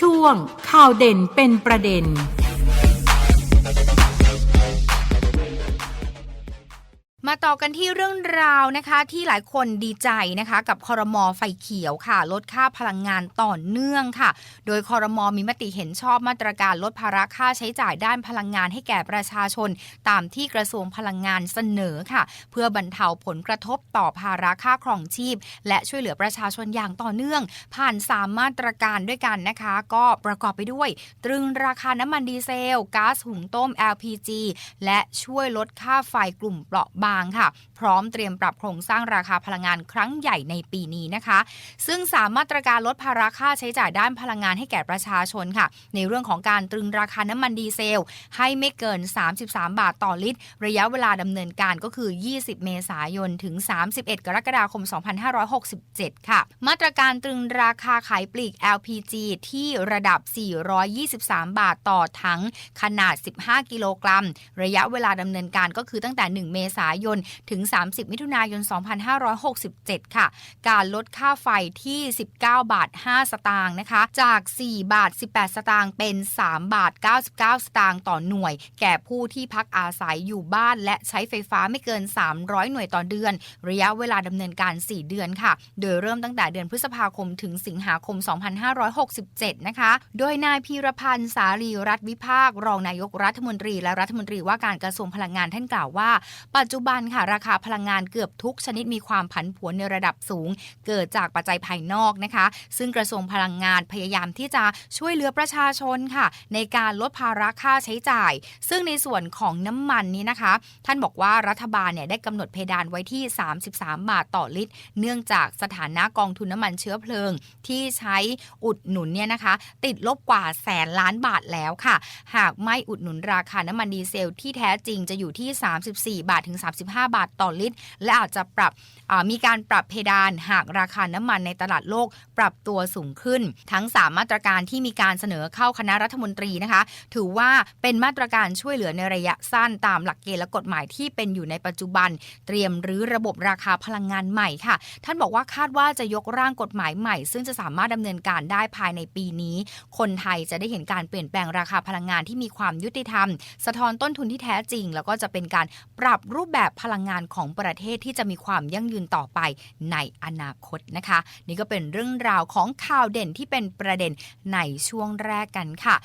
ช่วงข่าวเด่นเป็นประเด็น มาต่อกันที่เรื่องราวนะคะที่หลายคนดีใจนะคะกับคอรมอไฟเขียวค่ะ ลดค่าพลังงานต่อเนื่องค่ะ โดยคอรมอมีมติเห็นชอบมาตรการลดภาระค่าใช้จ่ายด้านพลังงานให้แก่ประชาชน ตามที่กระทรวงพลังงานเสนอค่ะ เพื่อบรรเทาผลกระทบต่อภาระค่าครองชีพ และช่วยเหลือประชาชนอย่างต่อเนื่อง ผ่าน 3 มาตรการด้วยกันนะคะ ก็ประกอบไปด้วย ตรึงราคาน้ำมันดีเซลก๊าซหุงต้ม LPG และช่วยลดค่าไฟกลุ่มเปราะบางค่ะ พร้อมเตรียมปรับโครงสร้างราคาพลังงานครั้งใหญ่ในปีนี้นะคะ ซึ่งสามมาตรการลดภาระค่าใช้จ่ายด้านพลังงานให้แก่ประชาชนค่ะ ในเรื่องของการตรึงราคาน้ำมันดีเซล ให้ไม่เกิน 33 บาทต่อลิตร ระยะเวลาดำเนินการก็คือ 20 เมษายนถึง 31 กรกฎาคม 2567 ค่ะ มาตรการตรึงราคาขายปลีก LPG ที่ระดับ 423 บาทต่อถังขนาด 15 กิโลกรัม ระยะเวลาดำเนินการก็คือตั้งแต่ 1 เมษายนถึง 30 มิถุนายน 2567 ค่ะ การลดค่าไฟที่ 19 บาท 5 สตางค์นะคะ จาก 4 บาท 18 สตางค์เป็น 3 บาท 99 สตางค์ต่อหน่วย แก่ผู้ที่พักอาศัยอยู่บ้าน และใช้ไฟฟ้าไม่เกิน 300 หน่วยต่อเดือน ระยะเวลาดำเนินการ 4 เดือนค่ะ โดยเริ่มตั้งแต่เดือนพฤษภาคมถึงสิงหาคม 2567 นะคะ โดยนายพีรพันธ์สารีรัฐวิภาค รองนายกรัฐมนตรีและรัฐมนตรีว่าการกระทรวงพลังงานท่านกล่าวว่า ปัจจุบันค่ะ ราคาพลังงานเกือบทุกชนิดมีความผันผวนในระดับสูง เกิดจากปัจจัยภายนอกนะคะ ซึ่งกระทรวงพลังงานพยายามที่จะช่วยเหลือประชาชนค่ะ ในการลดภาระค่าใช้จ่าย ซึ่งในส่วนของน้ำมันนี้นะคะ ท่านบอกว่ารัฐบาลเนี่ยได้กำหนดเพดานไว้ที่ 33 บาทต่อลิตร เนื่องจากสถานะกองทุนน้ำมันเชื้อเพลิง ที่ใช้อุดหนุนเนี่ยนะคะ ติดลบกว่าแสนล้านบาทแล้วค่ะ หากไม่อุดหนุนราคาน้ำมันดีเซลที่แท้จริงจะอยู่ที่ 34 บาทถึง35บาทต่อลิตร และอาจจะปรับมีการปรับเพดานหากราคาน้ำมันในตลาดโลกปรับตัวสูงขึ้น ทั้ง 3 มาตรการที่มีการเสนอเข้าคณะรัฐมนตรีนะคะ ถือว่าเป็นมาตรการช่วยเหลือในระยะสั้นตามหลักเกณฑ์และกฎหมายที่เป็นอยู่ในปัจจุบัน เตรียมรื้อระบบราคาพลังงานใหม่ค่ะ ท่านบอกว่าคาดว่าจะยกร่างกฎหมายใหม่ ซึ่งจะสามารถดำเนินการได้ภายในปีนี้ คนไทยจะได้เห็นการเปลี่ยนแปลงราคาพลังงานที่มีความยุติธรรม สะท้อนต้นทุนที่แท้จริง แล้วก็จะเป็นการปรับรูปแบบพลังงานของประเทศที่จะมีความยั่งยืนต่อไปในอนาคตนะคะ นี่ก็เป็นเรื่องราวของข่าวเด่นที่เป็นประเด็นในช่วงแรกกันค่ะ